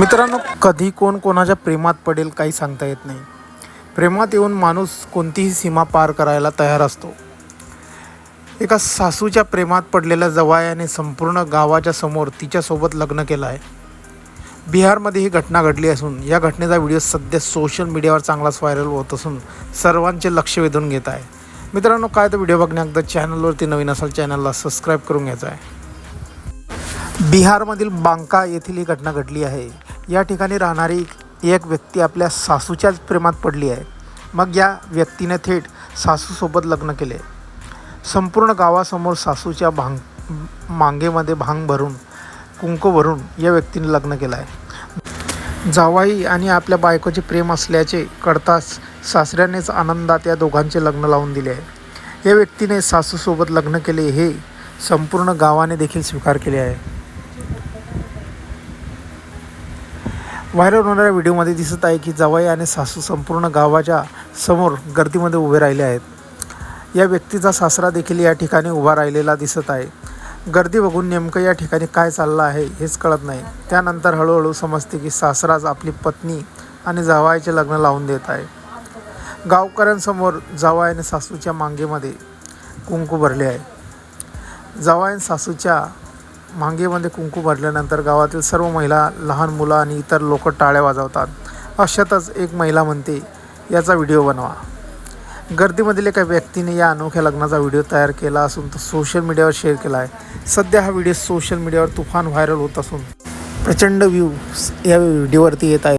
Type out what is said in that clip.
मित्रांनो कधी कोण कोणाच्या प्रेमात पडेल काही सांगता येत नाही. प्रेमात येऊन माणूस कोणतीही सीमा पार करायला तयार असतो. एका सासूच्या प्रेमात पडलेल्या जवायाने संपूर्ण गावाच्या समोर तिच्यासोबत लग्न केलं आहे. बिहारमध्ये ही घटना घडली असून या घटनेचा व्हिडिओ सध्या सोशल मीडियावर चांगलाच व्हायरल होत असून सर्वांचे लक्ष वेधून घेत आहे. मित्रांनो काय तर व्हिडिओ बघण्याकरता चॅनलवरती नवीन असाल चॅनलला सबस्क्राईब करून घ्यायचं आहे. बिहारमधील बांका येथील ही घटना घडली आहे. या ठिकाणी राहणारी एक व्यक्ती आपल्या सासूच्याच प्रेमात पडली आहे. मग या व्यक्तीने थेट सासूसोबत लग्न केले. संपूर्ण गावासमोर सासूच्या भांग मांगेमध्ये भांग भरून कुंकू भरून या व्यक्तीने लग्न केलं आहे जावाई आणि आपल्या बायकोचे प्रेम असल्याचे कळताच सासऱ्यानेच आनंदात या दोघांचे लग्न लावून दिले आहे. या व्यक्तीने सासूसोबत लग्न केले हे संपूर्ण गावाने देखील स्वीकार केले आहे. व्हायरल होणाऱ्या व्हिडिओमध्ये दिसत आहे की जवाई आणि सासू संपूर्ण गावाच्या समोर गर्दीमध्ये उभे राहिले आहेत. या व्यक्तीचा सासरा देखील या ठिकाणी उभा राहिलेला दिसत आहे. गर्दी बघून नेमकं या ठिकाणी काय चाललं आहे हेच कळत नाही. त्यानंतर हळूहळू समजते की सासराज आपली पत्नी आणि जावायचे लग्न लावून देत आहे. गावकऱ्यांसमोर जावाय आणि सासूच्या मांगेमध्ये कुंकू भरले आहे. जावाय आणि सासूच्या मांगेमध्ये कुंकू भरल्यानंतर गावातील सर्व महिला लहान मुलं आणि इतर लोक टाळ्या वाजवतात. अशातच एक महिला म्हणते याचा व्हिडिओ बनवा. गर्दीमधील एका व्यक्तीने या अनोख्या लग्नाचा व्हिडिओ तयार केला असून तो सोशल मीडियावर शेअर केला आहे सध्या हा व्हिडिओ सोशल मीडियावर तुफान व्हायरल होत असून प्रचंड व्ह्यूज या व्हिडिओवरती येत आहे